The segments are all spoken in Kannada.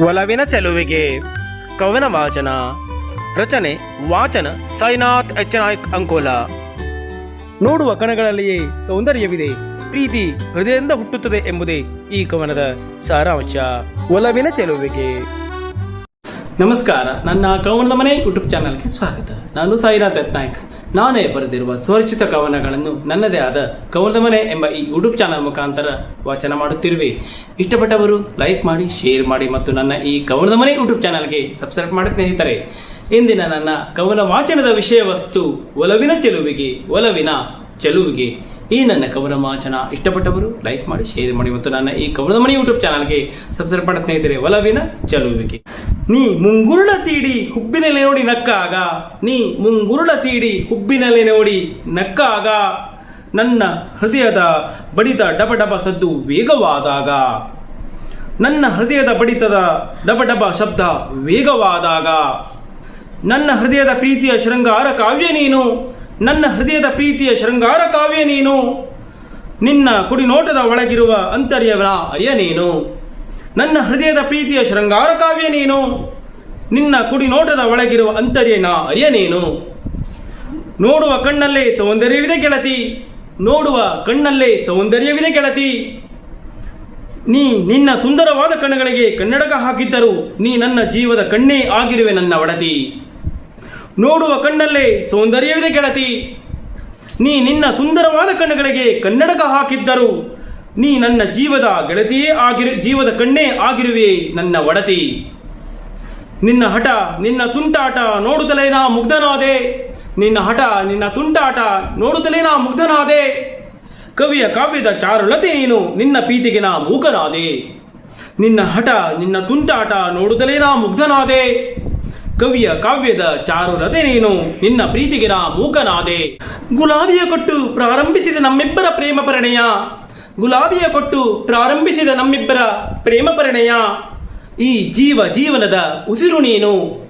ಒಲವಿನ ಚೆಲುವಿಗೆ ಕವನ ವಾಚನ, ರಚನೆ, ವಾಚನ, ಸಾಯಿನಾಥ್ ಎಚ್ ನಾಯ್ಕ್ ಅಂಕೋಲ. ನೋಡುವ ಕಣಗಳಲ್ಲಿಯೇ ಸೌಂದರ್ಯವಿದೆ, ಪ್ರೀತಿ ಹೃದಯದಿಂದ ಹುಟ್ಟುತ್ತದೆ ಎಂಬುದೇ ಈ ಕವನದ ಸಾರಾಂಶ. ಒಲವಿನ ಚೆಲುವಿಗೆ ನಮಸ್ಕಾರ, ನನ್ನ ಕವನದ ಮನೆ ಯೂಟ್ಯೂಬ್ ಚಾನಲ್ಗೆ ಸ್ವಾಗತ. ನಾನು ಸಾಯಿನಾಥ್ ನಾಯ್ಕ್ ನಾನೇ ಬರೆದಿರುವ ಸ್ವರಚಿತ ಕವನಗಳನ್ನು ನನ್ನದೇ ಆದ ಕವನದ ಮನೆ ಎಂಬ ಈ ಯೂಟ್ಯೂಬ್ ಚಾನಲ್ ಮುಖಾಂತರ ವಾಚನ ಮಾಡುತ್ತಿರುವೆ. ಇಷ್ಟಪಟ್ಟವರು ಲೈಕ್ ಮಾಡಿ, ಶೇರ್ ಮಾಡಿ ಮತ್ತು ನನ್ನ ಈ ಕವನದ ಮನೆ ಯೂಟ್ಯೂಬ್ ಚಾನಲ್ಗೆ ಸಬ್ಸ್ಕ್ರೈಬ್ ಮಾಡಿ ಸ್ನೇಹಿತರೆ. ಇಂದಿನ ನನ್ನ ಕವನ ವಾಚನದ ವಿಷಯ ವಸ್ತು, ಒಲವಿನ ಚೆಲುವಿಗೆ ಒಲವಿನ ಚೆಲುವಿಗೆ. ಈ ನನ್ನ ಕವನ ವಾಚನ ಇಷ್ಟಪಟ್ಟವರು ಲೈಕ್ ಮಾಡಿ, ಶೇರ್ ಮಾಡಿ ಮತ್ತು ನನ್ನ ಈ ಕವನದ ಮನೆ ಯೂಟ್ಯೂಬ್ ಚಾನಲ್ಗೆ ಸಬ್ಸ್ಕ್ರೈಬ್ ಮಾಡಿ ಸ್ನೇಹಿತರೆ, ಒಲವಿನ ಚೆಲುವಿಗೆ. ನೀ ಮುಂಗುರುಳ ತೀಡಿ ಹುಬ್ಬಿನಲ್ಲಿ ನೋಡಿ ನಕ್ಕಾಗ. ನೀ ಮುಂಗುರುಳ ತೀಡಿ ಹುಬ್ಬಿನಲ್ಲಿ ನೋಡಿ ನಕ್ಕಾಗ. ನನ್ನ ಹೃದಯದ ಬಡಿತ ಡಬ ಡಬ ಸದ್ದು ವೇಗವಾದಾಗ. ನನ್ನ ಹೃದಯದ ಬಡಿತದ ಡಬ ಡಬ ಶಬ್ದ ವೇಗವಾದಾಗ. ನನ್ನ ಹೃದಯದ ಪ್ರೀತಿಯ ಶೃಂಗಾರ ಕಾವ್ಯ ನೀನು. ನನ್ನ ಹೃದಯದ ಪ್ರೀತಿಯ ಶೃಂಗಾರ ಕಾವ್ಯ ನೀನು. ನಿನ್ನ ಕುಡಿನೋಟದ ಒಳಗಿರುವ ಅಂತರ್ಯವನ ಅರಿಯ ನೀನು. ನನ್ನ ಹೃದಯದ ಪ್ರೀತಿಯ ಶೃಂಗಾರ ಕಾವ್ಯ ನೀನು. ನಿನ್ನ ಕುಡಿನೋಟದ ಒಳಗಿರುವ ಅಂತರ್ಯನ ಅರಿಯ ನೀನು. ನೋಡುವ ಕಣ್ಣಲ್ಲೇ ಸೌಂದರ್ಯವಿದೆ ಗೆಳತಿ. ನೋಡುವ ಕಣ್ಣಲ್ಲೇ ಸೌಂದರ್ಯವಿದೆ ಗೆಳತಿ. ನೀ ನಿನ್ನ ಸುಂದರವಾದ ಕಣ್ಣುಗಳಿಗೆ ಕನ್ನಡಕ ಹಾಕಿದ್ದರು ನೀ ನನ್ನ ಜೀವದ ಕಣ್ಣೇ ಆಗಿರುವೆ ನನ್ನ ಒಡತಿ. ನೋಡುವ ಕಣ್ಣಲ್ಲೇ ಸೌಂದರ್ಯವಿದೆ ಗೆಳತಿ. ನೀ ನಿನ್ನ ಸುಂದರವಾದ ಕಣ್ಣುಗಳಿಗೆ ಕನ್ನಡಕ ಹಾಕಿದ್ದರು ನೀ ನನ್ನ ಜೀವದ ಗೆಳತಿಯೇ ಆಗಿರು, ಜೀವದ ಕಣ್ಣೇ ಆಗಿರುವೆ ನನ್ನ ಒಡತಿ. ನಿನ್ನ ಹಠ, ನಿನ್ನ ತುಂಟಾಟ ನೋಡುತ್ತಲೇ ನಾ ಮುಗ್ಧನಾದೆ. ನಿನ್ನ ಹಠ, ನಿನ್ನ ತುಂಟಾಟ ನೋಡುತ್ತಲೇ ನಾ ಮುಗ್ಧನಾದೆ. ಕವಿಯ ಕಾವ್ಯದ ಚಾರುಲತೆ ನೀನು ನಿನ್ನ ಪೀತಿಗೆ ನಾ ಮೂಕನಾದೆ. ನಿನ್ನ ಹಠ, ನಿನ್ನ ತುಂಟಾಟ ನೋಡುತ್ತಲೇ ನಾ ಮುಗ್ಧನಾದೆ. ಕವಿಯ ಕಾವ್ಯದ ಚಾರುಲತೆ ನೀನು ನಿನ್ನ ಪ್ರೀತಿಗೆ ನಾ ಮೂಕನಾದೆ. ಗುಲಾಬಿಯ ಕೊಟ್ಟು ಪ್ರಾರಂಭಿಸಿದ ನಮ್ಮಿಬ್ಬರ ಪ್ರೇಮ ಪರಿಣಯ ಗುಲಾಬಿಯ ಕೊಟ್ಟು ಪ್ರಾರಂಭಿಸಿದ ನಮ್ಮಿಬ್ಬರ ಪ್ರೇಮ ಪರಿಣಯ. ಈ ಜೀವ ಜೀವನದ ಉಸಿರು ನೀನು.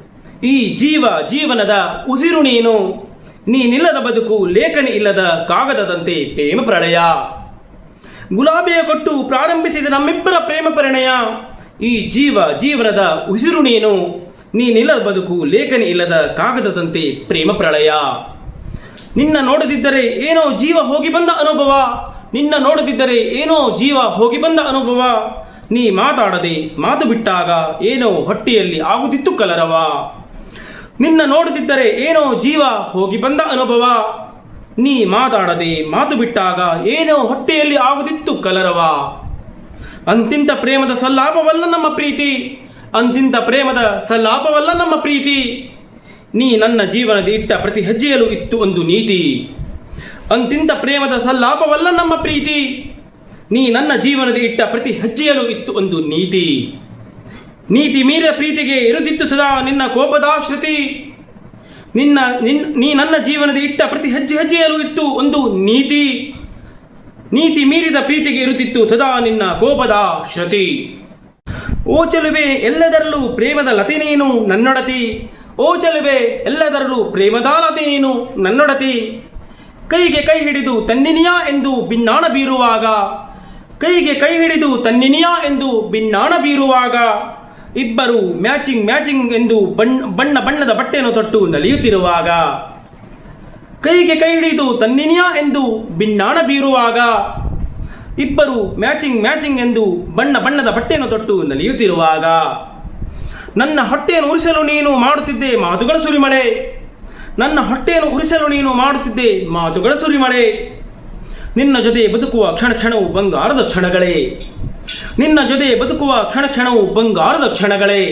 ಈ ಜೀವ ಜೀವನದ ಉಸಿರು ನೀನು. ನೀನಿಲ್ಲದ ಬದುಕು ಲೇಖನಿ ಇಲ್ಲದ ಕಾಗದದಂತೆ ಪ್ರೇಮ ಪ್ರಳಯ. ಗುಲಾಬಿಯ ಕೊಟ್ಟು ಪ್ರಾರಂಭಿಸಿದ ನಮ್ಮಿಬ್ಬರ ಪ್ರೇಮ ಪರಿಣಯ. ಈ ಜೀವ ಜೀವನದ ಉಸಿರು ನೀನು. ನೀನಿಲ್ಲದ ಬದುಕು ಲೇಖನಿ ಇಲ್ಲದ ಕಾಗದದಂತೆ ಪ್ರೇಮ ಪ್ರಳಯ. ನಿನ್ನ ನೋಡದಿದ್ದರೆ ಏನೋ ಜೀವ ಹೋಗಿ ಬಂದ ಅನುಭವ. ನಿನ್ನ ನೋಡದಿದ್ದರೆ ಏನೋ ಜೀವ ಹೋಗಿ ಬಂದ ಅನುಭವ. ನೀ ಮಾತಾಡದೆ ಮಾತು ಬಿಟ್ಟಾಗ ಏನೋ ಹೊಟ್ಟೆಯಲ್ಲಿ ಆಗುತ್ತಿತ್ತು ಕಲರವ. ನಿನ್ನ ನೋಡದಿದ್ದರೆ ಏನೋ ಜೀವ ಹೋಗಿ ಬಂದ ಅನುಭವ. ನೀ ಮಾತಾಡದೆ ಮಾತು ಬಿಟ್ಟಾಗ ಏನೋ ಹೊಟ್ಟೆಯಲ್ಲಿ ಆಗುತ್ತಿತ್ತು ಕಲರವ. ಅಂತಿಂತ ಪ್ರೇಮದ ಸಲ್ಲಾಪವಲ್ಲ ನಮ್ಮ ಪ್ರೀತಿ. ಅಂತಿಂತ ಪ್ರೇಮದ ಸಲ್ಲಾಪವಲ್ಲ ನಮ್ಮ ಪ್ರೀತಿ. ನೀ ನನ್ನ ಜೀವನದ ಇಟ್ಟ ಪ್ರತಿ ಹೆಜ್ಜೆಯಲ್ಲೂ ಇತ್ತು ಒಂದು ನೀತಿ. ಅಂತಿಂತ ಪ್ರೇಮದ ಸಲ್ಲಾಪವಲ್ಲ ನಮ್ಮ ಪ್ರೀತಿ. ನೀ ನನ್ನ ಜೀವನದ ಇಟ್ಟ ಪ್ರತಿ ಹೆಜ್ಜೆಯಲ್ಲೂ ಇತ್ತು ಒಂದು ನೀತಿ. ನೀತಿ ಮೀರಿದ ಪ್ರೀತಿಗೆ ಇರುತ್ತಿತ್ತು ಸದಾ ನಿನ್ನ ಕೋಪದಾಶ್ರತಿ. ನಿನ್ನ, ನಿನ್, ನೀ ನನ್ನ ಜೀವನದ ಇಟ್ಟ ಪ್ರತಿ ಹೆಜ್ಜೆ ಹೆಜ್ಜೆಯಲ್ಲೂ ಇತ್ತು ಒಂದು ನೀತಿ. ನೀತಿ ಮೀರಿದ ಪ್ರೀತಿಗೆ ಇರುತ್ತಿತ್ತು ಸದಾ ನಿನ್ನ ಕೋಪದ ಶ್ರತಿ ಓ ಚೆಲುವೆ, ಎಲ್ಲದರಲ್ಲೂ ಪ್ರೇಮದ ಲತಿ ನೀನು ನನ್ನೊಡತಿ. ಓ ಚೆಲುವೆ, ಎಲ್ಲದರಲ್ಲೂ ಪ್ರೇಮದ ಲತಿ ನೀನು ನನ್ನೊಡತಿ. ಕೈಗೆ ಕೈ ಹಿಡಿದು ತನ್ನಿನಿಯ ಎಂದು ಬಿನ್ನಾಣ ಬೀರುವಾಗ, ಕೈಗೆ ಕೈ ಹಿಡಿದು ತನ್ನಿನಿಯ ಎಂದು ಬಿನ್ನಾಣ ಬೀರುವಾಗ, ಇಬ್ಬರು ಮ್ಯಾಚಿಂಗ್ ಮ್ಯಾಚಿಂಗ್ ಎಂದು ಬಣ್ಣ ಬಣ್ಣ ಬಣ್ಣದ ಬಟ್ಟೆಯನ್ನು ತೊಟ್ಟು ನಲಿಯುತ್ತಿರುವಾಗ, ಕೈಗೆ ಕೈ ಹಿಡಿದು ತನ್ನಿನಿಯ ಎಂದು ಬಿನ್ನಾಣ ಬೀರುವಾಗ, ಇಬ್ಬರು ಮ್ಯಾಚಿಂಗ್ ಮ್ಯಾಚಿಂಗ್ ಎಂದು ಬಣ್ಣ ಬಣ್ಣದ ಬಟ್ಟೆಯನ್ನು ತೊಟ್ಟು ನಲಿಯುತ್ತಿರುವಾಗ, ನನ್ನ ಹೊಟ್ಟೆಯನ್ನು ಉರಿಸಲು ನೀನು ಮಾಡುತ್ತಿದ್ದೆ ಮಾತುಗಳ ಸುರಿಮಳೆ. ನನ್ನ ಹೊಟ್ಟೆಯನ್ನು ಉರಿಸಲು ನೀನು ಮಾಡುತ್ತಿದ್ದೆ. ಮಾತುಗಳ ಸುರಿಮಳೆ. ನಿನ್ನ ಜೊತೆ ಬದುಕುವ ಕ್ಷಣ ಕ್ಷಣವು ಬಂಗಾರದ ಕ್ಷಣಗಳೇ. ನಿನ್ನ ಜೊತೆ ಬದುಕುವ ಕ್ಷಣ ಕ್ಷಣವು ಬಂಗಾರದ ಕ್ಷಣಗಳೇ.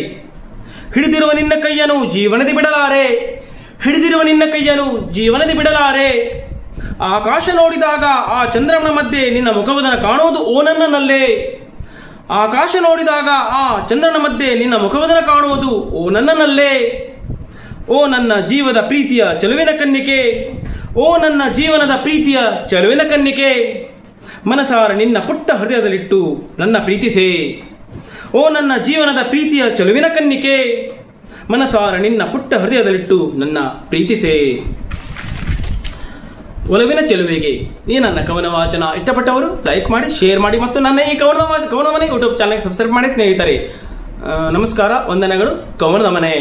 ಹಿಡಿದಿರುವ ನಿನ್ನ ಕೈಯನ್ನು ಜೀವನದಿ ಬಿಡಲಾರೆ. ಹಿಡಿದಿರುವ ನಿನ್ನ ಕೈಯನ್ನು ಜೀವನದಿ ಬಿಡಲಾರೆ. ಆಕಾಶ ನೋಡಿದಾಗ ಆ ಚಂದ್ರನ ಮಧ್ಯೆ ನಿನ್ನ ಮುಖವದನ ಕಾಣುವುದು ಓ ನನ್ನನಲ್ಲೇ. ಆಕಾಶ ನೋಡಿದಾಗ ಆ ಚಂದ್ರನ ಮಧ್ಯೆ ನಿನ್ನ ಮುಖವದನ ಕಾಣುವುದು ಓ ನನ್ನನಲ್ಲೇ. ಓ ನನ್ನ ಜೀವದ ಪ್ರೀತಿಯ ಚೆಲುವಿನ ಕನ್ನಿಕೆ. ಓ ನನ್ನ ಜೀವನದ ಪ್ರೀತಿಯ ಚೆಲುವಿನ ಕನ್ನಿಕೆ. ಮನಸಾರ ನಿನ್ನ ಪುಟ್ಟ ಹೃದಯದಲ್ಲಿಟ್ಟು ನನ್ನ ಪ್ರೀತಿಸೇ. ಓ ನನ್ನ ಜೀವನದ ಪ್ರೀತಿಯ ಚೆಲುವಿನ ಕನ್ನಿಕೆ. ಮನಸಾರ ನಿನ್ನ ಪುಟ್ಟ ಹೃದಯದಲ್ಲಿಟ್ಟು ನನ್ನ ಪ್ರೀತಿಸೇ. ಒಲವಿನ ಚೆಲುವಿಗೆ ಈ ನನ್ನ ಕವನ ವಾಚನ ಇಷ್ಟಪಟ್ಟವರು ಲೈಕ್ ಮಾಡಿ ಶೇರ್ ಮಾಡಿ ಮತ್ತು ನನ್ನ ಈ ಕವನ ಮನೆ ಯೂಟ್ಯೂಬ್ ಚಾನಲ್ಗೆ ಸಬ್ಸ್ಕ್ರೈಬ್ ಮಾಡಿ ಸ್ನೇಹಿತರೆ. ನಮಸ್ಕಾರ, ವಂದನೆಗಳು, ಕವನದ ಮನೆ.